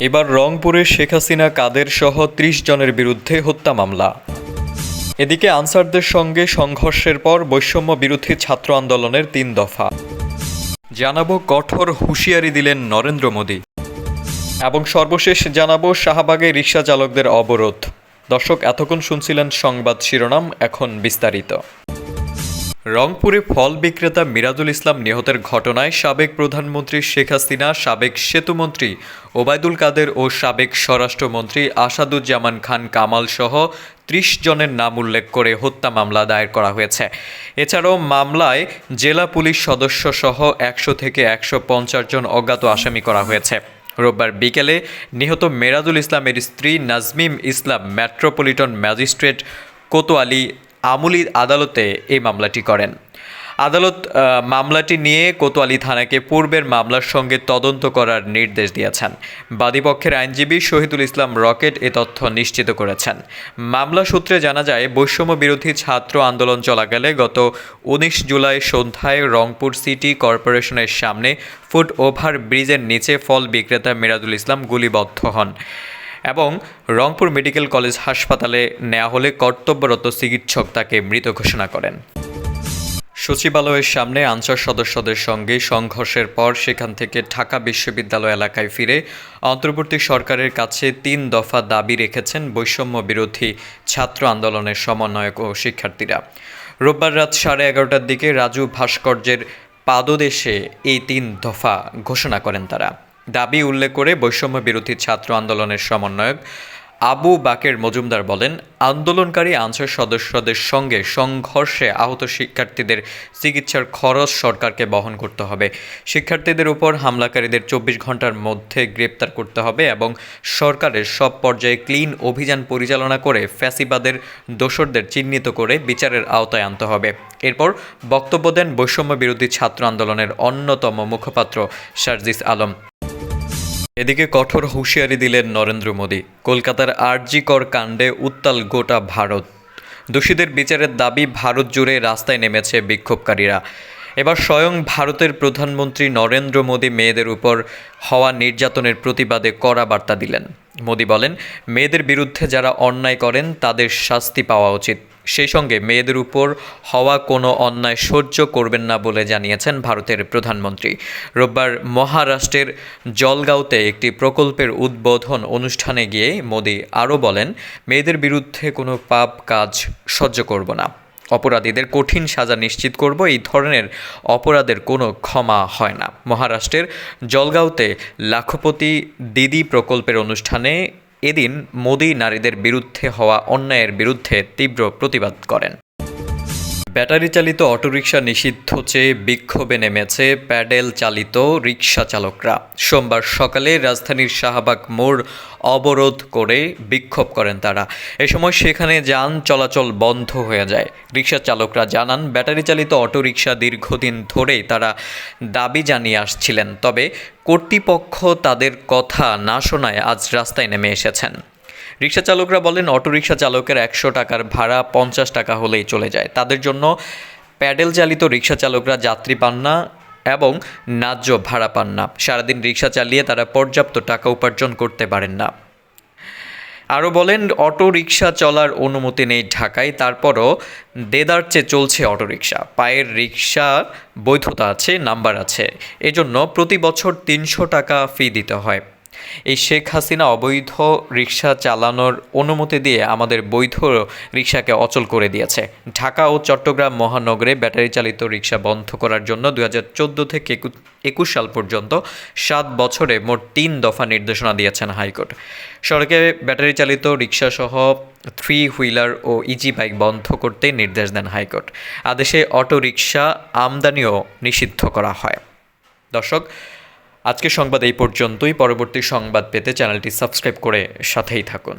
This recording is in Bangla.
এবার রংপুরে শেখ হাসিনা, কাদের সহ ত্রিশ জনের বিরুদ্ধে হত্যা মামলা। এদিকে আনসারদের সঙ্গে সংঘর্ষের পর বৈষম্য বিরোধী ছাত্র আন্দোলনের তিন দফা। জানাব কঠোর হুঁশিয়ারি দিলেন নরেন্দ্র মোদী। এবং সর্বশেষ জানাব শাহবাগে রিক্সা চালকদের অবরোধ। দর্শক, এতক্ষণ শুনছিলেন সংবাদ শিরোনাম, এখন বিস্তারিত। রংপুরে ফল বিক্রেতা মিরাজুল ইসলাম নিহতের ঘটনায় সাবেক প্রধানমন্ত্রী শেখ হাসিনা, সাবেক সেতুমন্ত্রী ওবায়দুল কাদের ও সাবেক স্বরাষ্ট্রমন্ত্রী আসাদুজ্জামান খান কামাল সহ ত্রিশ জনের নাম উল্লেখ করে হত্যা মামলা দায়ের করা হয়েছে। এছাড়াও মামলায় জেলা পুলিশ সদস্য সহ একশো থেকে একশো পঞ্চাশ জন অজ্ঞাত আসামি করা হয়েছে। রোববার বিকেলে নিহত মেরাজুল ইসলামের স্ত্রী নাজমিম ইসলাম, মেট্রোপলিটন ম্যাজিস্ট্রেট কোতোয়ালি আমুলি আদালতে এই মামলাটি করেন। আদালত মামলাটি নিয়ে কোতোয়ালি থানাকে পূর্বের মামলার সঙ্গে তদন্ত করার নির্দেশ দিয়েছেন। বাদীপক্ষের আইনজীবী শহীদুল ইসলাম রকেট এ তথ্য নিশ্চিত করেছেন। মামলা সূত্রে জানা যায়, বৈষম্য বিরোধী ছাত্র আন্দোলন চলাকালে গত উনিশ জুলাই সন্ধ্যায় রংপুর সিটি কর্পোরেশনের সামনে ফুট ওভার ব্রিজের নিচে ফল বিক্রেতা মিরাজুল ইসলাম গুলিবদ্ধ হন। এবং রংপুর মেডিকেল কলেজ হাসপাতালে নেওয়া হলে কর্তব্যরত চিকিৎসক তাকে মৃত ঘোষণা করেন। সচিবালয়ের সামনে আনসার সদস্যদের সঙ্গে সংঘর্ষের পর সেখান থেকে ঢাকা বিশ্ববিদ্যালয় এলাকায় ফিরে অন্তর্বর্তী সরকারের কাছে তিন দফা দাবি রেখেছেন বৈষম্য বিরোধী ছাত্র আন্দোলনের সমন্বয়ক ও শিক্ষার্থীরা। রোববার রাত সাড়ে এগারোটার দিকে রাজু ভাস্কর্যের পাদদেশে এই তিন দফা ঘোষণা করেন তারা। দাবি উল্লেখ করে বৈষম্য বিরোধী ছাত্র আন্দোলনের সমন্বয়ক আবু বাকের মজুমদার বলেন, আন্দোলনকারী আনসার সদস্যদের সঙ্গে সংঘর্ষে আহত শিক্ষার্থীদের চিকিৎসার খরচ সরকারকে বহন করতে হবে। শিক্ষার্থীদের উপর হামলাকারীদের চব্বিশ ঘণ্টার মধ্যে গ্রেপ্তার করতে হবে এবং সরকারের সব পর্যায়ে ক্লিন অভিযান পরিচালনা করে ফ্যাসিবাদের দোসরদের চিহ্নিত করে বিচারের আওতায় আনতে হবে। এরপর বক্তব্য দেন বৈষম্য বিরোধী ছাত্র আন্দোলনের অন্যতম মুখপাত্র শারজিস আলম। এদিকে কঠোর হুঁশিয়ারি দিলেন নরেন্দ্র মোদী। কলকাতার আরজিকর কাণ্ডে উত্তাল গোটা ভারত। দোষীদের বিচারের দাবি ভারত জুড়ে রাস্তায় নেমেছে বিক্ষোভকারীরা। এবার স্বয়ং ভারতের প্রধানমন্ত্রী নরেন্দ্র মোদী মেয়েদের উপর হওয়া নির্যাতনের প্রতিবাদে কড়া বার্তা দিলেন। মোদী বলেন, মেয়েদের বিরুদ্ধে যারা অন্যায় করেন, তাদের শাস্তি পাওয়া উচিত। সেই সঙ্গে মেয়েদের উপর হওয়া কোনো অন্যায় সহ্য করবেন না বলে জানিয়েছেন ভারতের প্রধানমন্ত্রী। রোববার মহারাষ্ট্রের জলগাঁওতে একটি প্রকল্পের উদ্বোধন অনুষ্ঠানে গিয়ে মোদি আরও বলেন, মেয়েদের বিরুদ্ধে কোনো পাপ কাজ সহ্য করব না। অপরাধীদের কঠিন সাজা নিশ্চিত করব, এই ধরনের অপরাধের কোনো ক্ষমা হয় না। মহারাষ্ট্রের জলগাঁওতে লাখপতি দিদি প্রকল্পের অনুষ্ঠানে এদিন মোদি নারীদের বিরুদ্ধে হওয়া অন্যায়ের বিরুদ্ধে তীব্র প্রতিবাদ করেন। ব্যাটারি চালিত অটোরিকশা নিষিদ্ধ চেয়ে বিক্ষোভে নেমেছে প্যাডেল চালিত রিকশা চালকরা। সোমবার সকালে রাজধানীর শাহবাগ মোড় অবরোধ করে বিক্ষোভ করেন তারা। এ সময় সেখানে যান, চলাচল বন্ধ হয়ে যায়। রিকশা চালকরা জানান, ব্যাটারি চালিত অটোরিকশা দীর্ঘদিন ধরেই তারা দাবি জানিয়ে আসছিলেন, তবে কর্তৃপক্ষ তাদের কথা না শোনায় আজ রাস্তায় নেমে এসেছেন। রিক্সা চালকরা বলেন অটোরিকশা চালকের একশো টাকার ভাড়া পঞ্চাশ টাকা হলেই চলে যায়। তাদের জন্য প্যাডেল চালিত রিক্সা চালকরা যাত্রী পান না এবং ন্যায্য ভাড়া পান না। সারাদিন রিক্সা চালিয়ে তারা পর্যাপ্ত টাকা উপার্জন করতে পারেন না। আরও বলেন, অটো রিক্সা চলার অনুমতি নেই ঢাকায়, তারপরও দেদারচে চলছে অটোরিকশা পায়ের রিক্সা বৈধতা আছে, নাম্বার আছে। এজন্য প্রতি বছর তিনশো টাকা ফি দিতে হয়। এই শেখ হাসিনা অবৈধ রিক্সা চালানোর অনুমতি দিয়ে আমাদের বৈধ রিক্সাকে অচল করে দিয়েছে। ঢাকা ও চট্টগ্রাম মহানগরে ব্যাটারি চালিত রিক্সা বন্ধ করার জন্য দু থেকে একুশ সাল পর্যন্ত সাত বছরে মোট তিন দফা নির্দেশনা দিয়েছেন হাইকোর্ট। সড়কে ব্যাটারি চালিত রিক্সাসহ থ্রি হুইলার ও ইজি বাইক বন্ধ করতে নির্দেশ দেন হাইকোর্ট। আদেশে অটো রিক্সা আমদানিও নিষিদ্ধ করা হয়। দর্শক আজকের সংবাদ এই পর্যন্তই। পরবর্তী সংবাদ পেতে চ্যানেলটি সাবস্ক্রাইব করে সাথেই থাকুন।